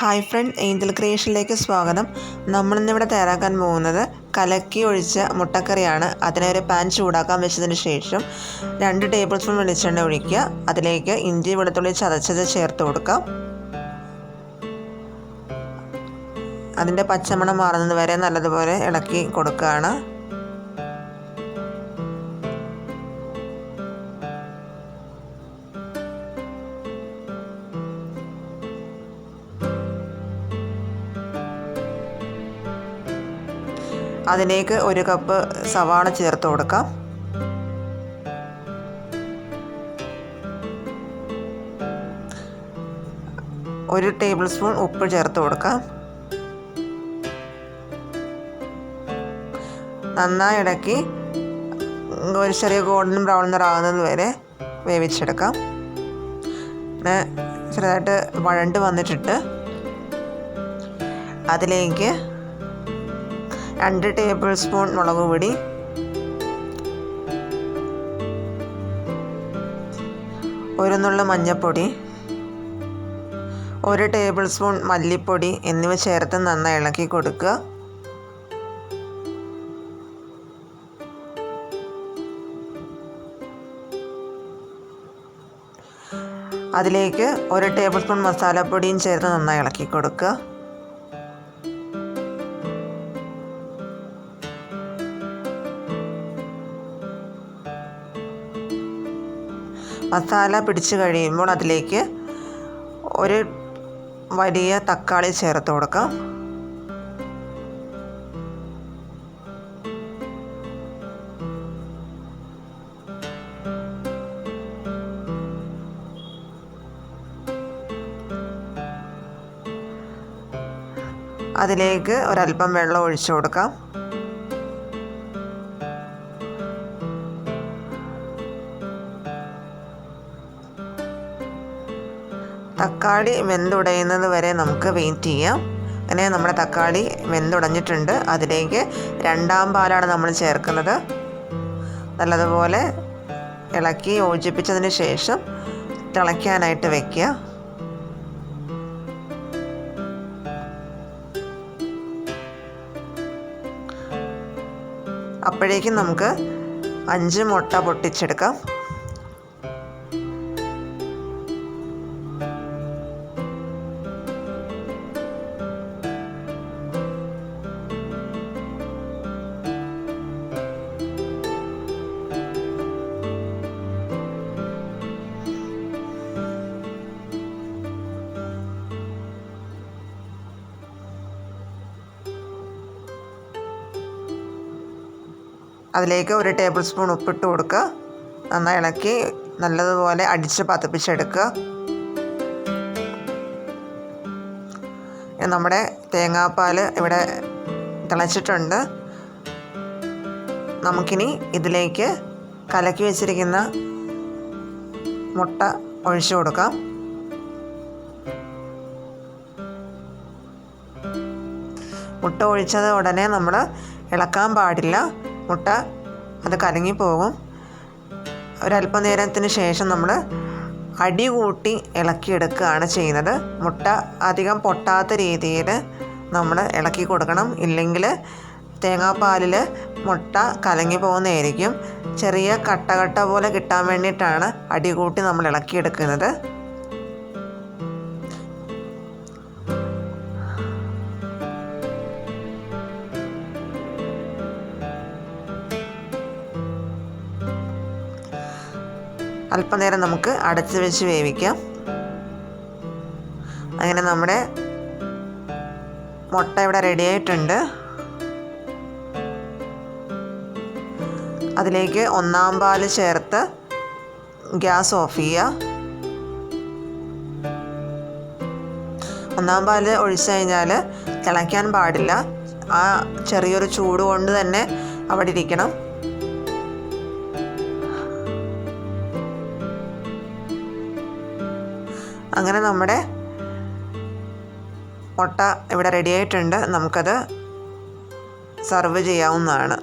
Hi front Angel ക്രിയേഷനിലേക്ക് സ്വാഗതം. നമ്മളിന്നിവിടെ തയ്യാറാക്കാൻ പോകുന്നത് കലക്കി ഒഴിച്ച മുട്ടക്കറിയാണ്. അതിനെ ഒരു പാൻ ചൂടാക്കാൻ വെച്ചതിന് ശേഷം രണ്ട് ടേബിൾ സ്പൂൺ വെളിച്ചെണ്ണ ഒഴിക്കുക. അതിലേക്ക് ഇഞ്ചി വെളുത്തുള്ളി ചതച്ചത് ചേർത്ത് കൊടുക്കാം അതിന്റെ പച്ചമണം മാറുന്നത് വരെ നല്ലതുപോലെ ഇളക്കി കൊടുക്കുകയാണ്. അതിലേക്ക് ഒരു കപ്പ് സവാള ചേർത്ത് കൊടുക്കാം. ഒരു ടേബിൾ സ്പൂൺ ഉപ്പ് ചേർത്ത് കൊടുക്കാം. നന്നായി ഇടക്കി ഒരു ചെറിയ ഗോൾഡൻ ബ്രൗൺ നിറാകുന്നത് വരെ വേവിച്ചെടുക്കാം. പിന്നെ ചെറുതായിട്ട് വഴണ്ട് വന്നിട്ടിട്ട് അതിലേക്ക് രണ്ട് ടേബിൾ സ്പൂൺ മുളക് പൊടി. ഒരു നുള്ള മഞ്ഞൾപ്പൊടി ഒരു ടേബിൾ സ്പൂൺ മല്ലിപ്പൊടി എന്നിവ ചേർത്ത് നന്നായി ഇളക്കി കൊടുക്കുക. അതിലേക്ക് ഒരു ടേബിൾ സ്പൂൺ മസാലപ്പൊടിയും ചേർത്ത് നന്നായി ഇളക്കി കൊടുക്കുക. മസാല പിടിച്ച് കഴിയുമ്പോൾ അതിലേക്ക് ഒരു വലിയ തക്കാളി ചേർത്ത് കൊടുക്കാം. അതിലേക്ക് ഒരല്പം വെള്ളം ഒഴിച്ചു കൊടുക്കാം. തക്കാളി വെന്തുടയുന്നത് വരെ നമുക്ക് വെയിറ്റ് ചെയ്യാം. അങ്ങനെ നമ്മുടെ തക്കാളി വെന്തുടഞ്ഞിട്ടുണ്ട്. അതിലേക്ക് രണ്ടാം പാലാണ് നമ്മൾ ചേർക്കുന്നത്. നല്ലതുപോലെ ഇളക്കി യോജിപ്പിച്ചതിന് ശേഷം തിളയ്ക്കാനായിട്ട് വയ്ക്കുക അപ്പോഴേക്കും നമുക്ക് അഞ്ച് മുട്ട പൊട്ടിച്ചെടുക്കാം. അതിലേക്ക് ഒരു ടേബിൾ സ്പൂൺ ഉപ്പിട്ട് കൊടുക്കുക. നന്നായി ഇളക്കി നല്ലതുപോലെ അടിച്ച് പതപ്പിച്ചെടുക്കുക. നമ്മുടെ തേങ്ങാപ്പാൽ ഇവിടെ തിളച്ചിട്ടുണ്ട്. നമുക്കിനി ഇതിലേക്ക് കലക്കി വെച്ചിരിക്കുന്ന മുട്ട ഒഴിച്ചു കൊടുക്കാം. മുട്ട ഒഴിച്ചത് ഉടനെ നമ്മൾ ഇളക്കാൻ പാടില്ല. മുട്ട അത് കലങ്ങിപ്പോകും ഒരല്പനേരത്തിന് ശേഷം നമ്മൾ അടി കൂട്ടി ഇളക്കിയെടുക്കുകയാണ് ചെയ്യുന്നത്. മുട്ട അധികം പൊട്ടാത്ത രീതിയിൽ നമ്മൾ ഇളക്കി കൊടുക്കണം. ഇല്ലെങ്കിൽ തേങ്ങാപ്പാലിൽ മുട്ട കലങ്ങി പോകുന്നതായിരിക്കും. ചെറിയ കട്ട കട്ട പോലെ കിട്ടാൻ വേണ്ടിയിട്ടാണ് അടി കൂട്ടി നമ്മൾ ഇളക്കിയെടുക്കുന്നത്. അല്പനേരം നമുക്ക് അടച്ച് വെച്ച് വേവിക്കാം. അങ്ങനെ നമ്മുടെ മുട്ട ഇവിടെ റെഡി ആയിട്ടുണ്ട്. അതിലേക്ക് ഒന്നാം പാൽ ചേർത്ത് ഗ്യാസ് ഓഫ് ചെയ്യുക. ഒന്നാം പാൽ ഒഴിച്ചു കഴിഞ്ഞാൽ തിളയ്ക്കാൻ പാടില്ല. ആ ചെറിയൊരു ചൂട് കൊണ്ട് തന്നെ അവിടെ ഇരിക്കണം. അങ്ങനെ നമ്മുടെ മുട്ട ഇവിടെ റെഡിയായിട്ടുണ്ട് നമുക്കത് സർവ് ചെയ്യാവുന്നതാണ്.